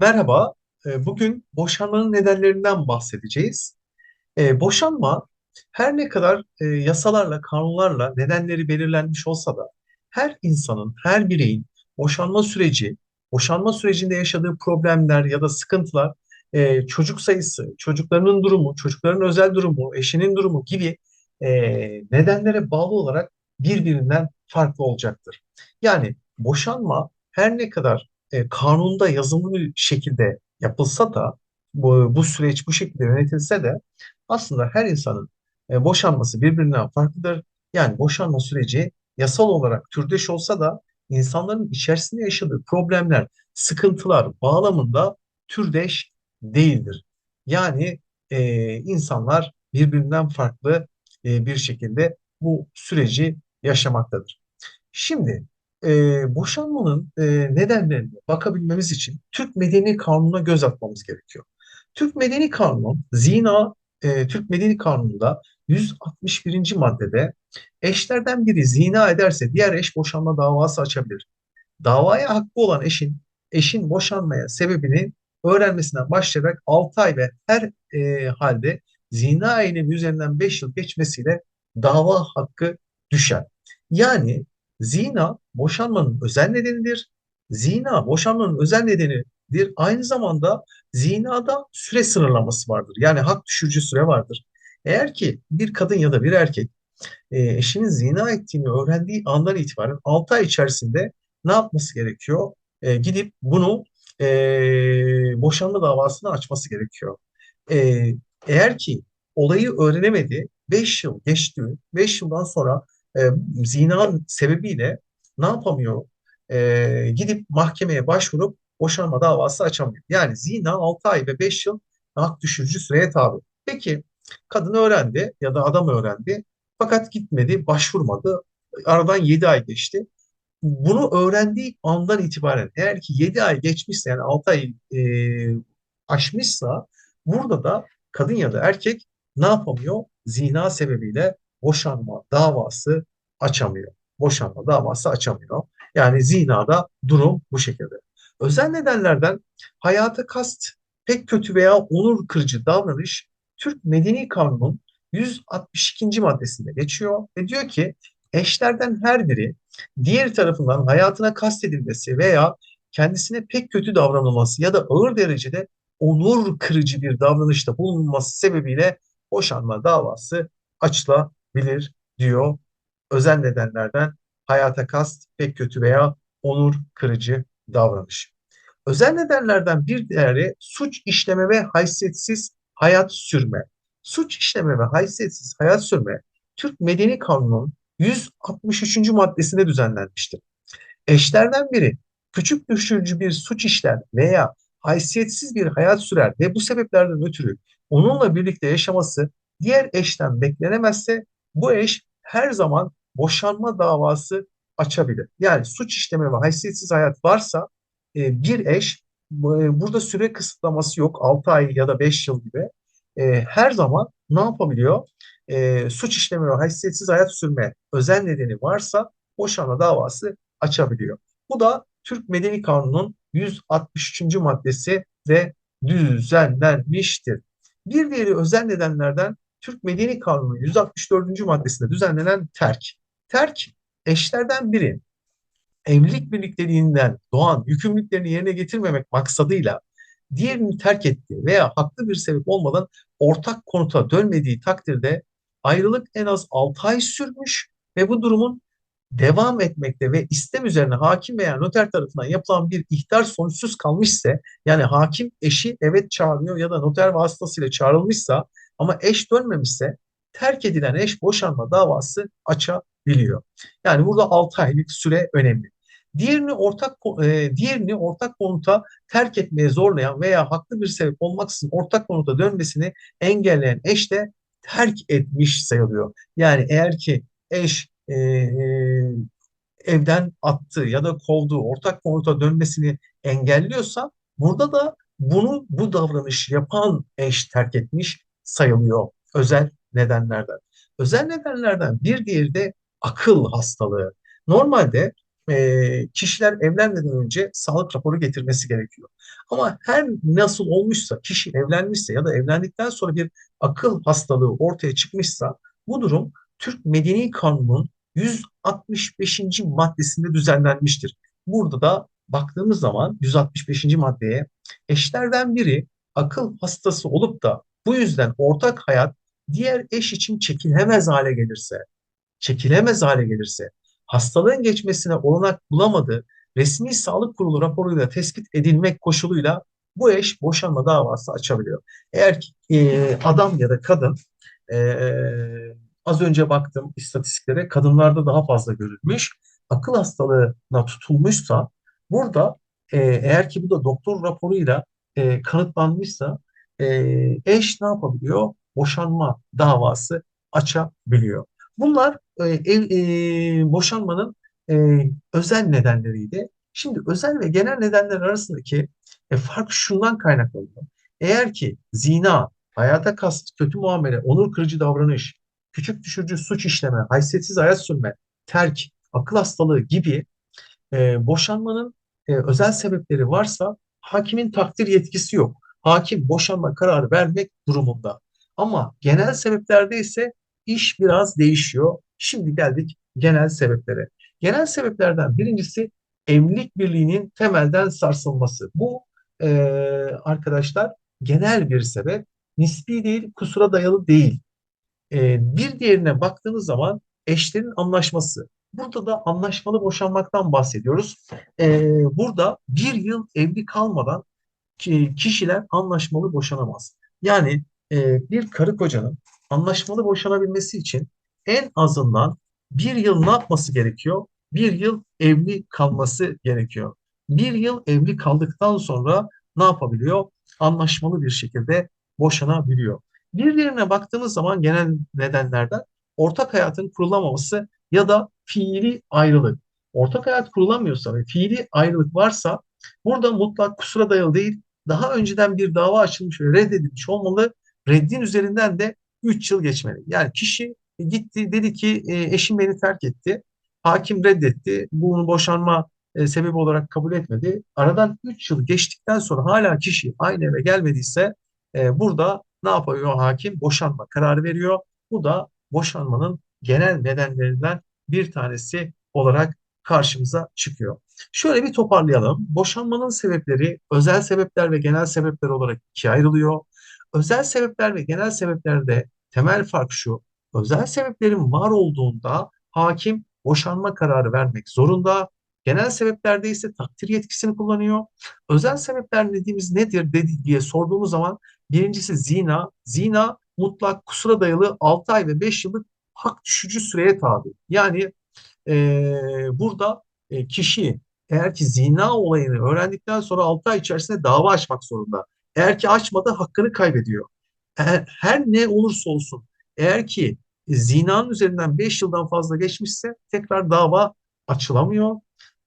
Merhaba, e, bugün boşanmanın nedenlerinden bahsedeceğiz. E, boşanma her ne kadar e, yasalarla, kanunlarla nedenleri belirlenmiş olsa da her insanın, her bireyin boşanma süreci, boşanma sürecinde yaşadığı problemler ya da sıkıntılar, çocuk sayısı, çocuklarının durumu, çocukların özel durumu, eşinin durumu gibi nedenlere bağlı olarak birbirinden farklı olacaktır. Yani boşanma her ne kadar e, kanunda yazılı şekilde yapılsa da bu, bu süreç bu şekilde yönetilse de aslında her insanın e, boşanması birbirinden farklıdır. Yani boşanma süreci yasal olarak türdeş olsa da insanların içerisinde yaşadığı problemler, sıkıntılar bağlamında türdeş değildir. Yani e, insanlar birbirinden farklı e, bir şekilde bu süreci yaşamaktadır. Şimdi e, boşanmanın e, nedenlerine bakabilmemiz için Türk Medeni Kanunu'na göz atmamız gerekiyor. Türk Medeni Kanunu, zina, e, Türk Medeni Kanunu'nda 161. maddede eşlerden biri zina ederse diğer eş boşanma davası açabilir. Davaya hakkı olan eşin, eşin boşanmaya sebebini öğrenmesinden başlayarak 6 ay ve her e, halde zina eylemi üzerinden 5 yıl geçmesiyle dava hakkı düşer. Yani Zina boşanmanın özel nedenidir. Zina boşanmanın özel nedenidir. Aynı zamanda zinada süre sınırlaması vardır. Yani hak düşürücü süre vardır. Eğer ki bir kadın ya da bir erkek e, eşinin zina ettiğini öğrendiği andan itibaren 6 ay içerisinde ne yapması gerekiyor? E, gidip bunu e, boşanma davasını açması gerekiyor. E, eğer ki olayı öğrenemedi, 5 yıl geçti, 5 yıldan sonra e, zina sebebiyle ne yapamıyor? E, gidip mahkemeye başvurup boşanma davası açamıyor. Yani zina 6 ay ve 5 yıl hak düşürücü süreye tabi. Peki kadın öğrendi ya da adam öğrendi fakat gitmedi, başvurmadı. Aradan 7 ay geçti. Bunu öğrendiği andan itibaren eğer ki 7 ay geçmişse yani 6 ay e, aşmışsa burada da kadın ya da erkek ne yapamıyor? Zina sebebiyle boşanma davası açamıyor. Boşanma davası açamıyor. Yani zinada durum bu şekilde. Özel nedenlerden hayata kast, pek kötü veya onur kırıcı davranış Türk Medeni Kanunu'nun 162. maddesinde geçiyor ve diyor ki eşlerden her biri diğer tarafından hayatına kastedilmesi veya kendisine pek kötü davranılması ya da ağır derecede onur kırıcı bir davranışta bulunması sebebiyle boşanma davası açılabilir bilir diyor. Özel nedenlerden hayata kast, pek kötü veya onur kırıcı davranış. Özel nedenlerden bir diğeri suç işleme ve haysiyetsiz hayat sürme. Suç işleme ve haysiyetsiz hayat sürme Türk Medeni Kanunu'nun 163. maddesinde düzenlenmiştir. Eşlerden biri küçük düşürücü bir suç işler veya haysiyetsiz bir hayat sürer ve bu sebeplerden ötürü onunla birlikte yaşaması diğer eşten beklenemezse bu eş her zaman boşanma davası açabilir. Yani suç işleme ve haysiyetsiz hayat varsa e, bir eş e, burada süre kısıtlaması yok 6 ay ya da 5 yıl gibi e, her zaman ne yapabiliyor? E, suç işleme ve haysiyetsiz hayat sürme özel nedeni varsa boşanma davası açabiliyor. Bu da Türk Medeni Kanunu'nun 163. maddesi de düzenlenmiştir. Bir diğeri özel nedenlerden Türk Medeni Kanunu 164. maddesinde düzenlenen terk. Terk eşlerden biri evlilik birlikteliğinden doğan yükümlülüklerini yerine getirmemek maksadıyla diğerini terk ettiği veya haklı bir sebep olmadan ortak konuta dönmediği takdirde ayrılık en az 6 ay sürmüş ve bu durumun devam etmekte ve istem üzerine hakim veya noter tarafından yapılan bir ihtar sonuçsuz kalmışsa yani hakim eşi evet çağırıyor ya da noter vasıtasıyla çağrılmışsa ama eş dönmemişse terk edilen eş boşanma davası açabiliyor. Yani burada 6 aylık süre önemli. Diğerini ortak e, diğerini ortak konuta terk etmeye zorlayan veya haklı bir sebep olmaksızın ortak konuta dönmesini engelleyen eş de terk etmiş sayılıyor. Yani eğer ki eş e, e, evden attığı ya da kovduğu ortak konuta dönmesini engelliyorsa burada da bunu bu davranış yapan eş terk etmiş sayılıyor özel nedenlerden. Özel nedenlerden bir diğeri de akıl hastalığı. Normalde e, kişiler evlenmeden önce sağlık raporu getirmesi gerekiyor. Ama her nasıl olmuşsa, kişi evlenmişse ya da evlendikten sonra bir akıl hastalığı ortaya çıkmışsa bu durum Türk Medeni Kanunu'nun 165. maddesinde düzenlenmiştir. Burada da baktığımız zaman 165. maddeye eşlerden biri akıl hastası olup da bu yüzden ortak hayat diğer eş için çekilemez hale gelirse, çekilemez hale gelirse, hastalığın geçmesine olanak bulamadığı resmi sağlık kurulu raporuyla tespit edilmek koşuluyla bu eş boşanma davası açabiliyor. Eğer e, adam ya da kadın e, az önce baktım istatistiklere kadınlarda daha fazla görülmüş. Akıl hastalığına tutulmuşsa burada e, eğer ki bu da doktor raporuyla e, kanıtlanmışsa e, eş ne yapabiliyor? Boşanma davası açabiliyor. Bunlar e, ev, e, boşanmanın e, özel nedenleriydi. Şimdi özel ve genel nedenler arasındaki e, fark şundan kaynaklanıyor. Eğer ki zina, hayata kast, kötü muamele, onur kırıcı davranış, küçük düşürücü suç işleme, haysiyetsiz hayat sürme, terk, akıl hastalığı gibi e, boşanmanın e, özel sebepleri varsa hakimin takdir yetkisi yok. Hakim boşanma kararı vermek durumunda. Ama genel sebeplerde ise iş biraz değişiyor. Şimdi geldik genel sebeplere. Genel sebeplerden birincisi evlilik birliğinin temelden sarsılması. Bu e, arkadaşlar genel bir sebep. Nispi değil, kusura dayalı değil. E, bir diğerine baktığınız zaman eşlerin anlaşması. Burada da anlaşmalı boşanmaktan bahsediyoruz. E, burada bir yıl evli kalmadan kişiler anlaşmalı boşanamaz. Yani e, bir karı kocanın anlaşmalı boşanabilmesi için en azından bir yıl ne yapması gerekiyor? Bir yıl evli kalması gerekiyor. Bir yıl evli kaldıktan sonra ne yapabiliyor? Anlaşmalı bir şekilde boşanabiliyor. Bir diğerine baktığımız zaman genel nedenlerden ortak hayatın kurulamaması ya da fiili ayrılık. Ortak hayat kurulamıyorsa ve fiili ayrılık varsa burada mutlak kusura dayalı değil, daha önceden bir dava açılmış ve reddedilmiş olmalı. Reddin üzerinden de 3 yıl geçmeli. Yani kişi gitti dedi ki e, eşim beni terk etti. Hakim reddetti. Bunu boşanma e, sebebi olarak kabul etmedi. Aradan 3 yıl geçtikten sonra hala kişi aynı eve gelmediyse e, burada ne yapıyor hakim? Boşanma kararı veriyor. Bu da boşanmanın genel nedenlerinden bir tanesi olarak karşımıza çıkıyor. Şöyle bir toparlayalım. Boşanmanın sebepleri özel sebepler ve genel sebepler olarak ikiye ayrılıyor. Özel sebepler ve genel sebeplerde temel fark şu. Özel sebeplerin var olduğunda hakim boşanma kararı vermek zorunda. Genel sebeplerde ise takdir yetkisini kullanıyor. Özel sebepler dediğimiz nedir dedi diye sorduğumuz zaman birincisi zina. Zina mutlak kusura dayalı 6 ay ve 5 yıllık hak düşücü süreye tabi. Yani e, burada e, kişi eğer ki zina olayını öğrendikten sonra 6 ay içerisinde dava açmak zorunda. Eğer ki açmadı hakkını kaybediyor. Eğer, her ne olursa olsun eğer ki zinanın üzerinden 5 yıldan fazla geçmişse tekrar dava açılamıyor.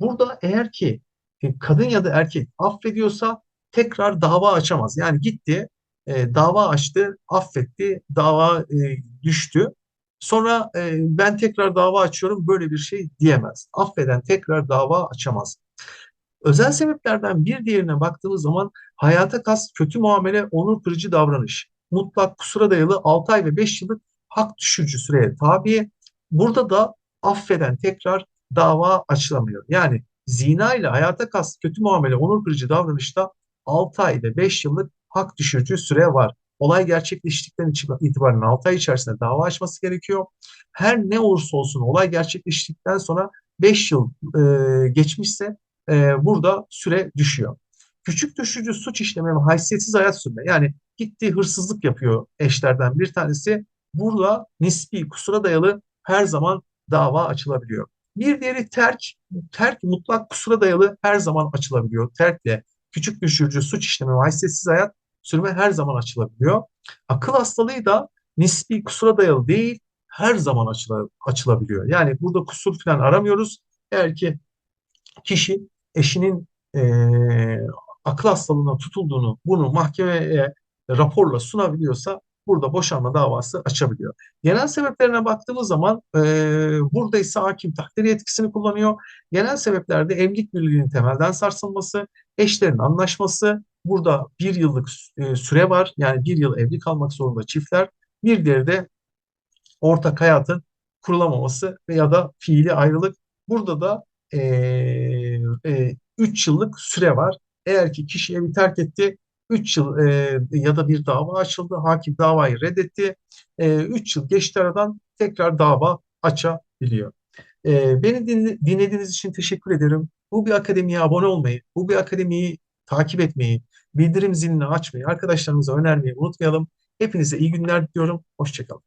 Burada eğer ki e, kadın ya da erkek affediyorsa tekrar dava açamaz. Yani gitti, e, dava açtı, affetti, dava e, düştü. Sonra e, ben tekrar dava açıyorum böyle bir şey diyemez. Affeden tekrar dava açamaz. Özel sebeplerden bir diğerine baktığımız zaman hayata kast kötü muamele, onur kırıcı davranış. Mutlak kusura dayalı 6 ay ve 5 yıllık hak düşürücü süreye tabi. Burada da affeden tekrar dava açılamıyor. Yani zina ile hayata kast kötü muamele, onur kırıcı davranışta 6 ay ve 5 yıllık hak düşürücü süre var. Olay gerçekleştikten itibaren 6 ay içerisinde dava açması gerekiyor. Her ne olursa olsun olay gerçekleştikten sonra 5 yıl e, geçmişse e, burada süre düşüyor. Küçük düşürücü suç işleme ve haysiyetsiz hayat sürme. Yani gitti hırsızlık yapıyor eşlerden bir tanesi. Burada nispi kusura dayalı her zaman dava açılabiliyor. Bir diğeri terk. Terk mutlak kusura dayalı her zaman açılabiliyor. Terkle küçük düşürücü suç işleme ve haysiyetsiz hayat sürme her zaman açılabiliyor. Akıl hastalığı da nispi kusura dayalı değil, her zaman açılabiliyor. Yani burada kusur falan aramıyoruz. Eğer ki kişi eşinin e, akıl hastalığına tutulduğunu, bunu mahkemeye raporla sunabiliyorsa burada boşanma davası açabiliyor. Genel sebeplerine baktığımız zaman e, burada ise hakim takdir yetkisini kullanıyor. Genel sebeplerde evlilik birliğinin temelden sarsılması, eşlerin anlaşması, burada bir yıllık e, süre var. Yani bir yıl evli kalmak zorunda çiftler. Bir diğeri de ortak hayatın kurulamaması veya da fiili ayrılık. Burada da e, e, 3 yıllık süre var. Eğer ki kişi evi terk etti, 3 yıl e, ya da bir dava açıldı, hakim davayı reddetti. E, 3 yıl geçti aradan tekrar dava açabiliyor. E, beni dinle, dinlediğiniz için teşekkür ederim. Bu bir akademiye abone olmayı, bu bir akademiyi takip etmeyi, bildirim zilini açmayı, arkadaşlarımıza önermeyi unutmayalım. Hepinize iyi günler diliyorum. Hoşçakalın.